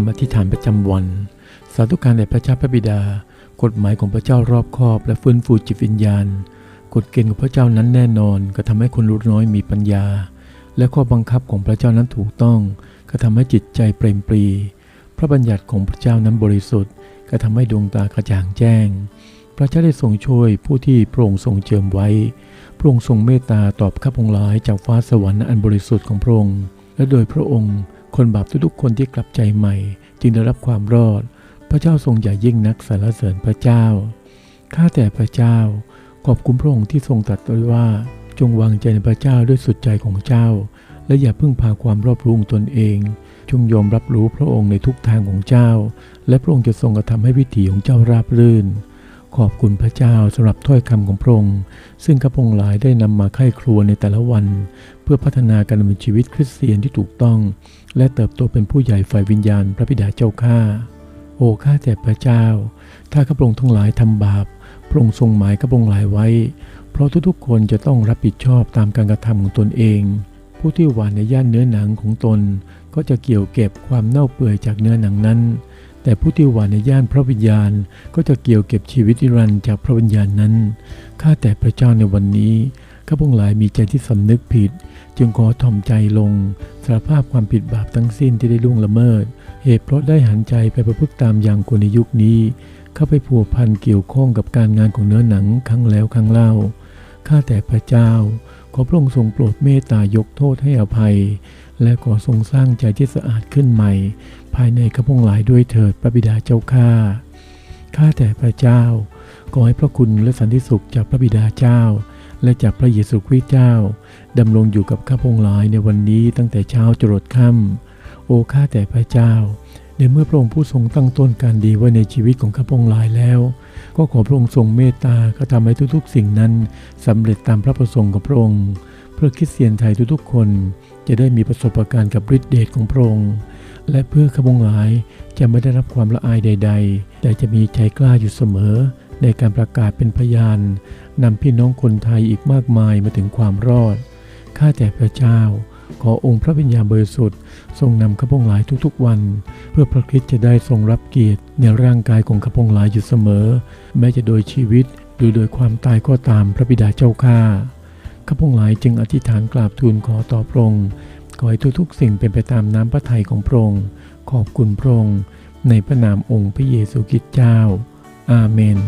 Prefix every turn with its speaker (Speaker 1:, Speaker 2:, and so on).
Speaker 1: ำอธิษฐานประจำวัน สาธุการแด่พระเจ้าพระบิดา กฎหมายของพระเจ้ารอบคอบ และฟื้นฟูจิตวิญญาณ กฎเกณฑ์ของพระเจ้านั้นแน่นอน ก็ทำให้คนรู้น้อยมีปัญญา และข้อบังคับของพระเจ้านั้นถูกต้อง ก็ทำให้จิตใจเปรมปรี พระบัญญัติของพระเจ้านั้นบริสุทธิ์ ก็ทำให้ดวงตากระจ่างแจ้ง พระเจ้าได้ทรงช่วยผู้ที่พระองค์ทรงเจิมไว้ พระองค์ทรงเมตตาตอบข้าพงหลายจากฟ้าสวรรค์อันบริสุทธิ์ของพระองค์ และโดยพระองค์ คนบาปทุกๆคนที่กลับใจใหม่ จึงได้รับความรอด พระเจ้าทรงใหญ่ยิ่งนักสรรเสริญพระเจ้า ข้าแต่พระเจ้า ขอบคุณพระองค์ที่ทรงตรัสไว้ว่า จงวางใจในพระเจ้าด้วยสุดใจของเจ้า และอย่าพึ่งพาความรอบรู้ของตนเอง จงยอมรับรู้พระองค์ในทุกทางของเจ้า และพระองค์จะทรงกระทำให้วิถีของเจ้าราบรื่น ขอบคุณพระเจ้าสำหรับถ้อยคำของพระองค์ซึ่งข้าพงหลายได้นำมาไข้ครัวในแต่ละวัน เพื่อพัฒนาการดำเนินชีวิตคริสเตียนที่ถูกต้อง และเติบโตเป็นผู้ใหญ่ฝ่ายวิญญาณพระบิดาเจ้าข้าโอ้ข้าแต่พระเจ้า ถ้าข้าพระองค์ทั้งหลายทำบาปพระองค์ทรงหมายข้าพระองค์หลายไว้ เพราะทุกๆคนจะต้องรับผิดชอบตามการกระทำของตนเอง ผู้ที่หวานในย่านเนื้อหนังของตน ก็จะเกี่ยวเก็บความเน่าเปื่อยจากเนื้อหนังนั้น แต่ผู้ที่หวานในย่านพระวิญญาณ ก็จะเกี่ยวเก็บชีวิตนิรันดร์จากพระวิญญาณนั้น ข้าแต่พระเจ้าในวันนี้ ข้าพงหลายมีใจที่สำนึกผิด จึงขอถ่อมใจลงสารภาพความผิดบาปทั้งสิ้นที่ได้ล่วงละเมิด เหตุเพราะได้หันใจไปประพฤติตามอย่างคนในยุคนี้ เข้าไปผัวพันเกี่ยวข้องกับการงานของเนื้อหนังครั้งแล้วครั้งเล่า ข้าแต่พระเจ้า ขอพระองค์ทรงโปรดเมตตายกโทษให้อภัย และขอทรงสร้างใจที่สะอาดขึ้นใหม่ ภายในข้าพงหลายด้วยเถิดพระบิดาเจ้าข้าข้าแต่พระเจ้า ขอให้พระคุณและสันติสุขจากพระบิดาเจ้า และจากพระเยซูคริสต์เจ้าดำรงอยู่กับข้าพงหลายในวันนี้ตั้งแต่เช้าจรดค่ำโอ้ข้าแต่พระเจ้า ในเมื่อพระองค์ผู้ทรงตั้งต้นการดีไว้ในชีวิตของข้าพงหลายแล้ว ก็ขอพระองค์ทรงเมตตากระทำให้ทุกๆ สิ่งนั้นสำเร็จตามพระประสงค์ของพระองค์ เพื่อคริสเตียนไทยทุกๆคน จะได้มีประสบการณ์กับฤทธิเดชของพระองค์ และเพื่อข้าพงหลายจะไม่ได้รับความละอายใด ๆ แต่จะมีใจกล้าอยู่เสมอ ในการประกาศเป็นพยานนำพี่น้องคนไทยอีกมากมายมาถึงความรอด ข้าแต่พระเจ้า ขอองค์พระวิญญาณบริสุทธิ์ ทรงนำข้าพงหลายทุกๆวัน เพื่อพระคริสต์จะได้ทรงรับเกียรติในร่างกายของข้าพงหลายอยู่เสมอ แม้จะโดยชีวิตหรือโดยความตายก็ตามพระบิดาเจ้าข้าข้าพงหลายจึงอธิษฐานกราบทูลขอต่อพระองค์ ขอให้ทุกๆ สิ่งเป็นไปตามน้ำพระทัยของพระองค์ ขอบคุณพระองค์ในพระนามองค์พระเยซูคริสต์เจ้า อาเมน